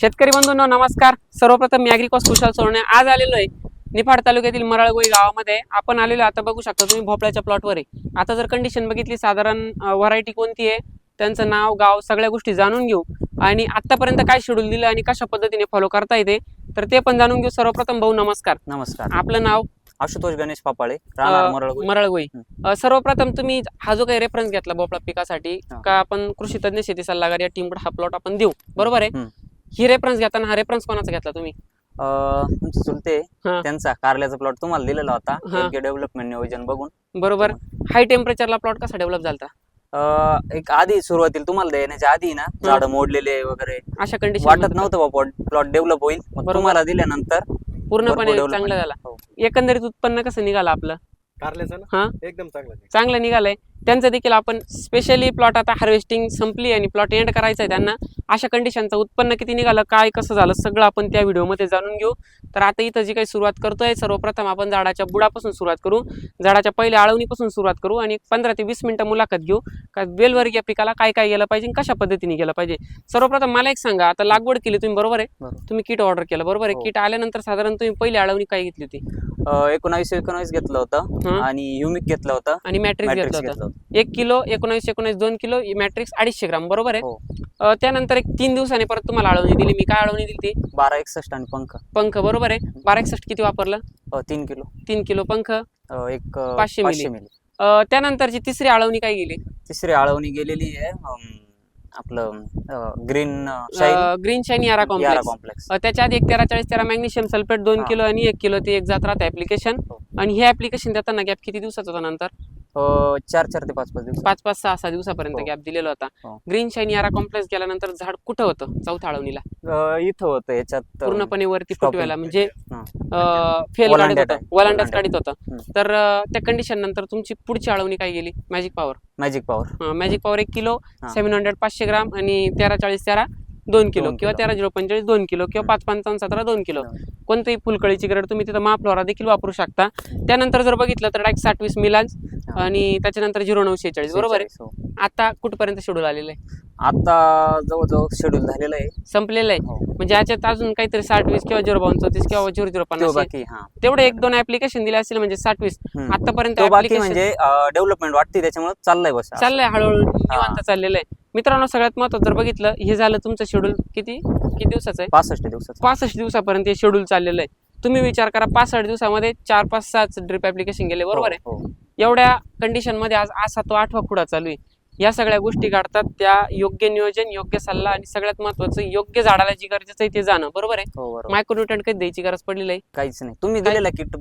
शेतकरी बंधूंनो नमस्कार. सर्वप्रथम मी अॅग्रिकॉस कुशाल सोडणे आज आलेलो आहे निफाड तालुक्यातील मरळगोई गावामध्ये. आपण आलेलो. आता बघू शकता तुम्ही भोपळ्याच्या प्लॉटवर आहे आता जर कंडिशन बघितली साधारण व्हरायटी कोणती आहे त्यांचं नाव गाव सगळ्या गोष्टी जाणून घेऊ. आणि आतापर्यंत काय शेड्यूल दिलं आणि कशा पद्धतीने फॉलो करता येते तर ते पण जाणून घेऊ. सर्वप्रथम भाऊ नमस्कार. नमस्कार. आपलं नाव? आशुतोष गणेश पापाळे मरळगोई. सर्वप्रथम तुम्ही हा जो काही रेफरन्स घेतला भोपळा पिकासाठी. का आपण कृषी तज्ञ शेती सल्लागार या टीमकडे हा प्लॉट आपण देऊ. बरोबर आहे? हं. रेफरन्स घेताना हा रेफरन्स कोणाचा घेतला तुम्ही अ, तुमचे चुलते हा. त्यांचा कारल्याचा प्लॉट तुम्हाला दिलेला होता हा. डेव्हलपमेंट नियोजन बघून बरोबर हाय टेम्परेचरला प्लॉट कसा डेव्हलप झाला अ, एक आधी सुरुवातीला तुम्हाला देण्याच्या आधी ना झाड मोडलेले वगैरे अशा कंडिशन वाटत नव्हतं बाबा प्लॉट डेव्हलप होईल मग बरोबर. तुम्हाला दिल्यानंतर पूर्णपणे भरपूर development. चांगला झाला हो. एकंदरीत उत्पन्न कसं निघालं आपलं कारल्याचं हा. ना एकदम चांगलं आहे. चांगलं निघालंय त्यांचं देखील आपण स्पेशली प्लॉट आता हार्वेस्टिंग संपली आणि प्लॉट एंड करायचा आहे त्यांना अशा कंडिशनचं उत्पन्न किती निघालं काय कसं झालं सगळं आपण त्या व्हिडिओमध्ये जाणून घेऊ. तर आता इथं जी काही सुरुवात करतोय सर्वप्रथम आपण झाडाच्या बुडापासून सुरुवात करू. झाडाच्या पहिल्या आळवणीपासून सुरुवात करू आणि पंधरा ते वीस मिनिटं मुलाखत घेऊ. का वेलवर्गीय पिकाला काय काय गेलं पाहिजे कशा पद्धतीने गेलं पाहिजे? सर्वप्रथम मला एक सांगा आता लागवड केली तुम्ही बरोबर आहे. तुम्ही किट ऑर्डर केलं बरोबर आहे? हो. किट आल्यानंतर साधारण तुम्ही पहिली आळवणी काय घेतली होती? एकोणावीस एकोणावीस घेतलं होतं. आणि युमिक घेतलं होतं. आणि मॅट्रिक्स घेतलं होतं. एक किलो एकोणावीस एकोणावीस दोन किलो मॅट्रिक्स अडीचशे ग्राम बरोबर आहे? हो. त्यानंतर एक तीन दिवसांनी परत तुम्हाला आळवणी दिली. मी काय आळवणी दिली ती? बारा एकसष्ट आणि पंख. पंख बरोबर आहे? बारा एकसष्ट किती वापरलं? तीन किलो. तीन किलो पंख? एक पाचशे मिली. त्यानंतरची तिसरी आळवणी काय गेली? तिसरी आळवणी गेलेली आहे आपलं green green shine Yara complex त्याच्या आधी एक तेरा चाळीस तेरा मॅग्नेशियम सल्फेट दोन. किलो आणि एक किलो ते एक जात राहतं ऍप्लिकेशन हो. आणि हे ऍप्लिकेशन देताना गॅप किती दिवसाचा होता नंतर? चार चार ते पाच पाच दिवस पाच पाच सहा सहा दिवसापर्यंत हो. गॅप दिलेला होता हो. ग्रीन शाईन यारा कॉम्प्लेक्स गेल्यानंतर झाड कुठं होतं चौथ्या आळवणीला अ, इथं होतं याच्यात अ, पूर्णपणे वरती stopping. फुटव्याला म्हणजे हा. फेल काढत ओलांड्यात होतं आहे. वलांडाच. काढत होतं हम्म. तर अं, त्या कंडिशन नंतर तुमची पुढची आळवणी काय गेली magic power magic power magic power एक किलो हा. सेव्हन हंड्रेड पाचशे ग्राम आणि तेरा चाळीस तेरा दोन किलो दोन किंवा किलो. तेरा झिरो पंचेचाळीस दोन किलो किंवा पाच पंचावन्न सतरा दोन किलो. कोणतेही फुलकळीची ग्रेड तुम्ही तिथं महाफ्लोरा देखील वापरू शकता त्यानंतर जर बघितलं तर डायरेक्ट साठ वीस मिलाज हा. आणि त्याच्यानंतर झिरो नऊ शेहेचाळीस बरोबर आहे हो. आता कुठपर्यंत शेड्यूल आलेलं आहे आता जवळजवळ शेड्यूल झालेलं आहे संपलेलं आहे हो. म्हणजे याच्यात अजून काहीतरी साठ वीस किंवा झिरो बावन्न चौतीस किंवा झिरो झिरो तो पन्नास बाकी हा तेवढे एक दोन ऍप्लिकेशन दिले असतील म्हणजे साठ वीस हम्म. आतापर्यंत तो बाकी application- म्हणजे डेव्हलपमेंट वाटते त्याच्यामुळे चाललंय बस चाललंय हळूहळू निवांत चाललेलं आहे मित्रांनो सगळ्यात महत्वाचं जर बघितलं हे झालं तुमचं शेड्यूल किती? किती दिवसाचं आहे? पासष्ट दिवसात पासष्ट दिवसापर्यंत हे शेड्यूल चाललेलं आहे. तुम्ही विचार करा पासष्ट दिवसामध्ये चार पाच सात ड्रिप ऍप्लिकेशन गेले बरोबर आहे? हो, हो. एवढ्या कंडिशनमध्ये आज असा तो आठवा खुडा चालू आहे. या सगळ्या गोष्टी काढतात त्या योग्य नियोजन योग्य सल्ला आणि सगळ्यात महत्वाचं योग्य झाडाला जी गरजेचं आहे ते जाणं. बरोबर आहे? हो बरोबर. मायक्रोन्युट्रंट कधी द्यायची गरज पडलेली नाही काहीच नाही. तुम्ही काय? दिलेल्या किट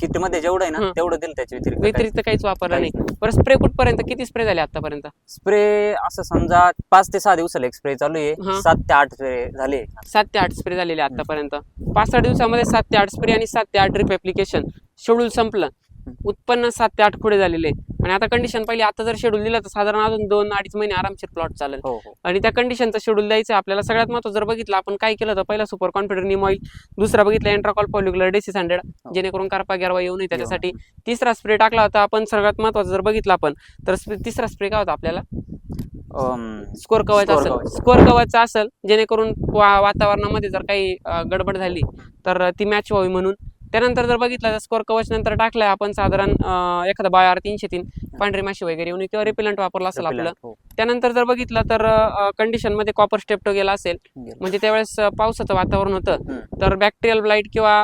किटमध्ये जेवढं आहे हं. ना तेवढं दिलं त्याच्या व्यतिरिक्त व्यतिरिक्त काहीच वापरलं काहीच नाही. बरं स्प्रे कुठपर्यंत? किती स्प्रे झाले आतापर्यंत? स्प्रे असं समजा पाच ते सहा दिवसाला एक स्प्रे चालू हा. आहे सात ते आठ स्प्रे झाले. सात ते आठ स्प्रे झालेले आतापर्यंत. पाच साठ दिवसामध्ये सात ते आठ स्प्रे आणि सात ते आठ ड्रिप ऍप्लिकेशन शेड्यूल संपलं. उत्पन्न सात ते आठ पुढे झालेले. आणि आता कंडिशन पहिली आता जर शेड्यूल दिलं तर साधारण अजून दोन अडीच महिने आरामशीर प्लॉट चालेल. हो हो. आणि त्या कंडिशनचं शेड्यूल द्यायचं आपल्याला सगळ्यात महत्त्वाचं जर बघितलं आपण काय केलं तर पहिला सुपर कॉन्फिडर निम ऑइल दुसरा बघितलं एंट्राकॉल पॉल्युक्युलर डेसिस हंड्रेड जेणेकरून कारपा गॅरवा येऊ नये त्याच्यासाठी. तिसरा स्प्रे टाकला होता आपण सगळ्यात महत्त्वाचं जर बघितलं आपण तर तिसरा स्प्रे काय होता आपल्याला? स्कोर कवायचा असेल. स्कोर कवायचा असेल जेणेकरून वातावरणामध्ये जर काही गडबड झाली तर ती मॅच व्हावी म्हणून. त्यानंतर जर बघितलं तर स्कोर कवच नंतर टाकलाय आपण साधारण एखादा बाय तीनशे तीन पांढरी माशी वगैरे येऊन किंवा रिपेलंट वापरला असेल आपलं. हो, त्यानंतर जर बघितलं तर कंडिशनमध्ये कॉपर स्टेप्टो गेला असेल. म्हणजे त्यावेळेस पावसाचं वातावरण होतं. तर बॅक्टेरियल ब्लाईट किंवा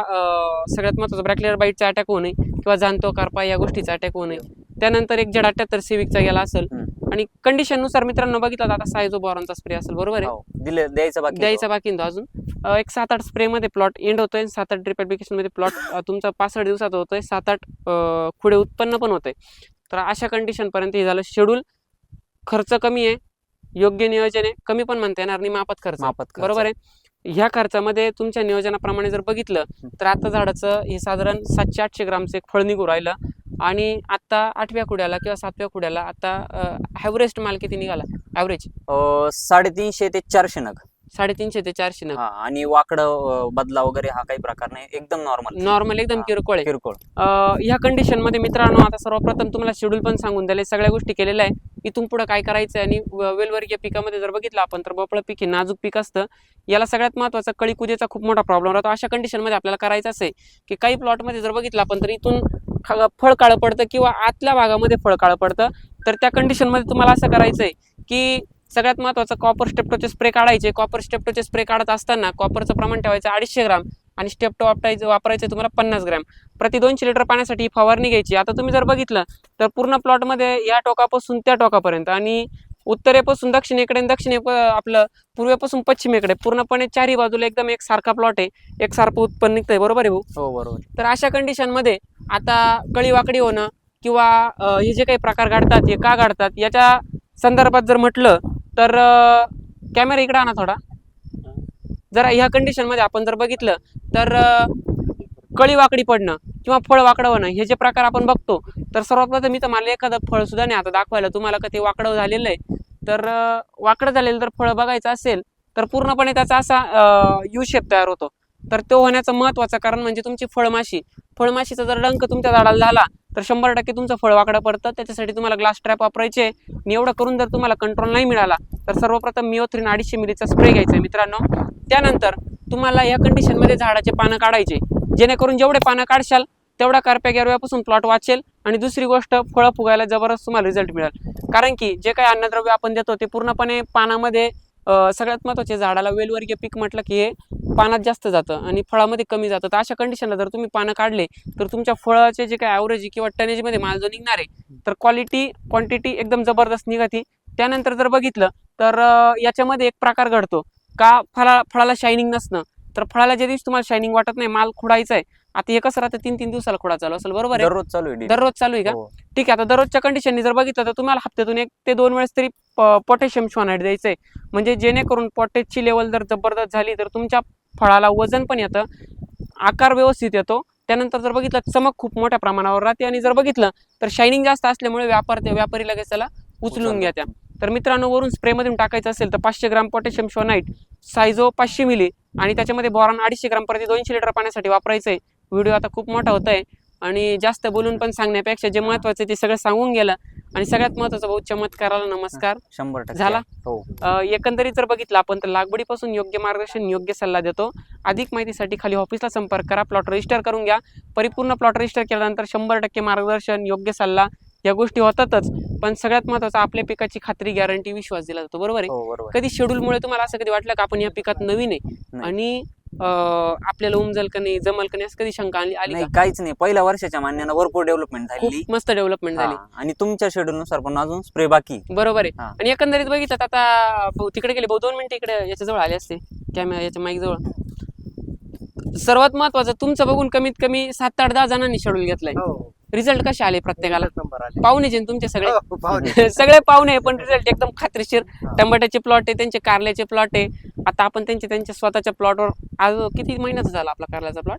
सगळ्यात महत्वाचं बॅक्टेरियल बाईटचा अटॅक होऊ नये किंवा जाणतो कार्पा या गोष्टीचा अटॅक होऊ नये. त्यानंतर एक जेड अठ्याहत्तर सिविकचा गेला असेल. आणि कंडिशननुसार मित्रांनो बघितलं तर आता सायझो बॉरॉनचा स्प्रे असेल बरोबर आहे? हो, दिले द्यायचं बाकी द्यायचा बाकी अजून. एक सात आठ स्प्रे मध्ये प्लॉट एंड होतोय सात आठ ड्रिप ऍप्लिकेशनमध्ये प्लॉट तुमचा पासष्ट दिवसात होतोय. सात आठ पुढे उत्पन्न पण होतंय. तर अशा कंडिशन पर्यंत हे झालं. शेड्यूल खर्च कमी आहे. योग्य नियोजन आहे. कमी पण म्हणता येणार नाही मापात खर्च. मापात. बरोबर आहे? ह्या खर्चामध्ये तुमच्या नियोजनाप्रमाणे जर बघितलं तर आता झाडाचं हे साधारण सातशे आठशे ग्रामचं एक फळ निघू राहिलं. आणि आता आठव्या कुड्याला किंवा सातव्या कुड्याला आता ॲव्हरेज माल किती निघाला ॲव्हरेज साडेतीनशे ते चारशे नग. साडेतीनशे ते चारशे नग. हा आणि वाकडं बदला वगैरे हा काही प्रकार नाही. एकदम नॉर्मल नॉर्मल एकदम. किरकोळ आहे. किरकोळ. ह्या कंडिशनमध्ये मित्रांनो आता सर्वप्रथम तुम्हाला शेड्यूल पण सांगून दिले सगळ्या गोष्टी केलेल्या आहे इथून पुढे काय करायचं आणि वेलवर्गीय पिकामध्ये जर बघितलं आपण तर भोपळं पीक हे नाजूक पीक असतं. याला सगळ्यात महत्त्वाचा कळी कुजेचा खूप मोठा प्रॉब्लेम राहतो. अशा कंडिशनमध्ये आपल्याला करायचं असे की काही प्लॉटमध्ये जर बघितलं आपण तर इथून ख- फळ काळं पडतं किंवा आतल्या भागामध्ये फळ काळं पडतं तर त्या कंडिशनमध्ये तुम्हाला असं करायचं आहे की सगळ्यात महत्त्वाचं कॉपर स्टेप्टोचे स्प्रे काढायचे. कॉपर स्टेप्टोचे स्प्रे काढत असताना कॉपरचं प्रमाण ठेवायचं अडीचशे ग्राम आणि स्टेप्टो वापरायचं वापरायचं तुम्हाला पन्नास ग्रॅम. प्रति दोनशे लिटर पाण्यासाठी ही फवारणी घ्यायची. आता तुम्ही जर बघितलं तर पूर्ण प्लॉटमध्ये या टोकापासून त्या टोकापर्यंत आणि उत्तरेपासून दक्षिणेकडे आणि दक्षिणे आपलं पूर्वेपासून पश्चिमेकडे पूर्णपणे चारही बाजूला एकदम एक सारखा प्लॉट आहे. एकसारखं उत्पन्न निघतंय. बरोबर आहे भाऊ? हो बरोबर. तर अशा कंडिशनमध्ये आता कळीवाकडी होणं किंवा हे जे काही प्रकार घडतात हे का घडतात याच्या संदर्भात जर म्हटलं तर कॅमेरा इकडे आणा थोडा. जरा ह्या कंडिशनमध्ये आपण जर बघितलं तर कळीवाकडी कळी वाकडी पडणं किंवा फळ वाकडं होणं हे जे प्रकार आपण बघतो तर सर्वात प्रथम मी तर मला एखादं फळ सुद्धा नाही. आता दाखवायला तुम्हाला का ते वाकडं झालेलं आहे. तर वाकडं झालेलं जर फळ बघायचं असेल तर पूर्णपणे त्याचा असा यू शेप तयार होतो. तर तो होण्याचं महत्त्वाचं कारण म्हणजे तुमची फळमाशी. फळमाशीचा जर डंक तुमच्या झाडाला झाला तर शंभर टक्के तुमचं फळ वाकडं पडतं. त्याच्यासाठी तुम्हाला ग्लास ट्रॅप वापरायचे आणि एवढं करून जर तुम्हाला कंट्रोल नाही मिळाला तर सर्वप्रथम मिओथ्रीन अडीचशे मिलीचा स्प्रे घ्यायचा आहे मित्रांनो. त्यानंतर तुम्हाला या कंडिशनमध्ये झाडाचे पानं काढायचे जेणेकरून जेवढे पानं काढशाल तेवढा कारप्या गेरव्यापासून प्लॉट वाचेल आणि दुसरी गोष्ट फळं फुगायला जबरदस्त तुम्हाला रिझल्ट मिळेल. कारण की जे काही अन्नद्रव्य आपण देतो ते पूर्णपणे पानामध्ये सगळ्यात महत्त्वाचे झाडाला वेलवर्गीय पीक म्हटलं की हे पानात जास्त जातं आणि फळामध्ये कमी जातं. तर अशा कंडिशनला जर तुम्ही पानं काढले तर तुमच्या फळाचे जे काही ॲव्हरेज किंवा टनेजमध्ये माल जो निघणार आहे तर क्वालिटी क्वांटिटी एकदम जबरदस्त निघती. त्यानंतर जर बघितलं तर याच्यामध्ये एक प्रकार घडतो. का फळा फळाला शायनिंग नसणं. तर फळाला ज्या दिवशी तुम्हाला शायनिंग वाटत नाही माल खुडायचा आहे आता हे कसं राहतं? तीन तीन दिवसाला खुडा चालू. असेल बरोबर आहे? दररोज चालू आहे. दररोज चालू आहे का? हो. ठीक आहे आता दररोजच्या कंडिशननी जर बघितलं तर तुम्हाला हप्त्यातून एक ते दोन वेळेस तरी पोटॅशियम शॉनाईट द्यायचं आहे म्हणजे जेणेकरून पोटॅशची लेवल जर जबरदस्त झाली तर तुमच्या फळाला वजन पण येतं आकार व्यवस्थित येतो. त्यानंतर जर बघितलं चमक खूप मोठ्या प्रमाणावर राहते आणि जर बघितलं तर शायनिंग जास्त असल्यामुळे व्यापार व्यापारी लगेच त्याला उचलून घ्या त्या तर मित्रांनो वरून स्प्रेमधून टाकायचं असेल तर पाचशे ग्राम पोटॅशियम शोनाईट सायझो पाचशे मिली आणि त्याच्यामध्ये बॉरॉन अडीचशे ग्राम प्रति दोनशे लिटर पाण्यासाठी वापरायचं आहे व्हिडिओ आता खूप मोठा होत आहे आणि जास्त बोलून पण सांगण्यापेक्षा जे महत्वाचं ते सगळं सांगून गेलं. आणि सगळ्यात महत्वाचं भाऊ चमत्काराला नमस्कार. शंभर टक्के. झाला? हो. अ, एकंदरीत जर बघितलं आपण तर लागवडीपासून योग्य मार्गदर्शन योग्य सल्ला देतो. अधिक माहितीसाठी खाली ऑफिसला संपर्क करा. प्लॉट रजिस्टर करून घ्या. परिपूर्ण प्लॉट रजिस्टर केल्यानंतर शंभर टक्के मार्गदर्शन योग्य सल्ला या गोष्टी होतातच. पण सगळ्यात महत्वाचं आपल्या पिकाची खात्री गॅरंटी विश्वास दिला जातो. बरोबर आहे? हो बरोबर. कधी शेड्यूलमुळे तुम्हाला असं कधी वाटलं का आपण या पिकात नवीन आहे? नाही. आणि आपल्याला उमजल का नाही जमल का नाही असं कधी शंका आली आली नाही का? काहीच नाही. पहिल्या वर्षाच्या मान्यानं भरपूर डेव्हलपमेंट झालेली. खूप मस्त डेव्हलपमेंट झाली. आणि तुमच्या शेड्यूल नुसार पण अजून स्प्रे बाकी. बरोबर आहे. हा. आणि एकंदरीत बघितलं तर आता भाऊ तिकडे गेले भाऊ दोन मिनिटं इकडे याच्या जवळ आले असते कॅमेरा याच्या माईक जवळ. सर्वात महत्वाचं तुमचं बघून कमीत कमी सात आठ दहा जणांनी शेड्यूल घेतलंय. हो. रिझल्ट कसे आले प्रत्येकाला? नंबर आले. पाहुणे जे तुमचे सगळे? हो, पाहुणे. सगळे पाहुणे आहे, पण रिझल्ट एकदम खात्रीशीर. टमाट्याचे प्लॉट आहे त्यांचे कारल्याचे प्लॉट आहे. आता आपण त्यांचे त्यांच्या स्वतःच्या प्लॉटवर आज किती महिन्याचा झाला आपला कारल्याचा प्लॉट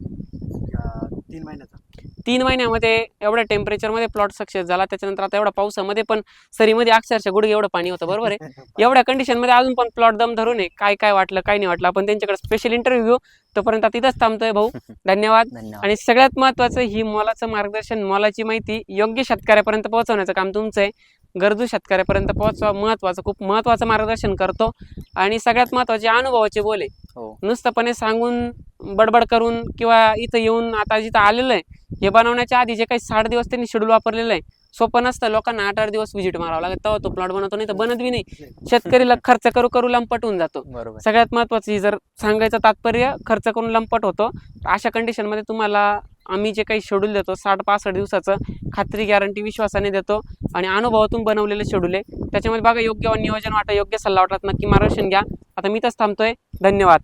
तीन महिन्याचा. तीन महिन्यामध्ये एवढ्या टेम्परेचरमध्ये प्लॉट सक्सेस झाला. त्याच्यानंतर आता एवढ्या पावसामध्ये पण सरीमध्ये अक्षरशः गुडघे एवढं पाणी होतं बरोबर आहे? एवढ्या कंडिशनमध्ये अजून पण प्लॉट दम धरून आहे. काय काय वाटलं काय नाही वाटलं? आपण त्यांच्याकडे स्पेशल इंटरव्ह्यू घेऊ. तोपर्यंत तिथंच थांबतोय भाऊ. धन्यवाद. धन्यवाद. आणि सगळ्यात महत्वाचं ही मोलाचं मार्गदर्शन मोलाची माहिती योग्य शेतकऱ्यापर्यंत पोहोचवण्याचं काम तुमचं आहे. गरजू शेतकऱ्यापर्यंत पोहोचवा. महत्वाचं खूप महत्वाचं मार्गदर्शन करतो. आणि सगळ्यात महत्त्वाचे अनुभवाचे बोले. हो. नुसतंपणे सांगून बडबड करून किंवा इथं येऊन आता जिथं आलेलं आहे हे बनवण्याच्या आधी जे काही साठ दिवस त्यांनी शेड्यूल वापरलेलं आहे सोपं नसतं. लोकांना आठ आठ दिवस व्हिजिट मारावं लागत. तेव्हा तो प्लॉट बनवतो नाही तर बनत बी नाही. शेतकरीला खर्च करू करू लंपट होऊन जातो. बरोबर. सगळ्यात महत्वाचं जर सांगायचं तात्पर्य खर्च करून लंपट होतो. अशा कंडिशनमध्ये तुम्हाला आम्ही जे काही शेड्यूल देतो साठ पासष्ट दिवसाचं खात्री गॅरंटी विश्वासाने देतो आणि अनुभवातून बनवलेलं शेड्यूल आहे. त्याच्यामध्ये बघा योग्य नियोजन वाटा योग्य सल्ला वाटला नक्की मार्गदर्शन घ्या. आता मी तच थांबतोय. धन्यवाद.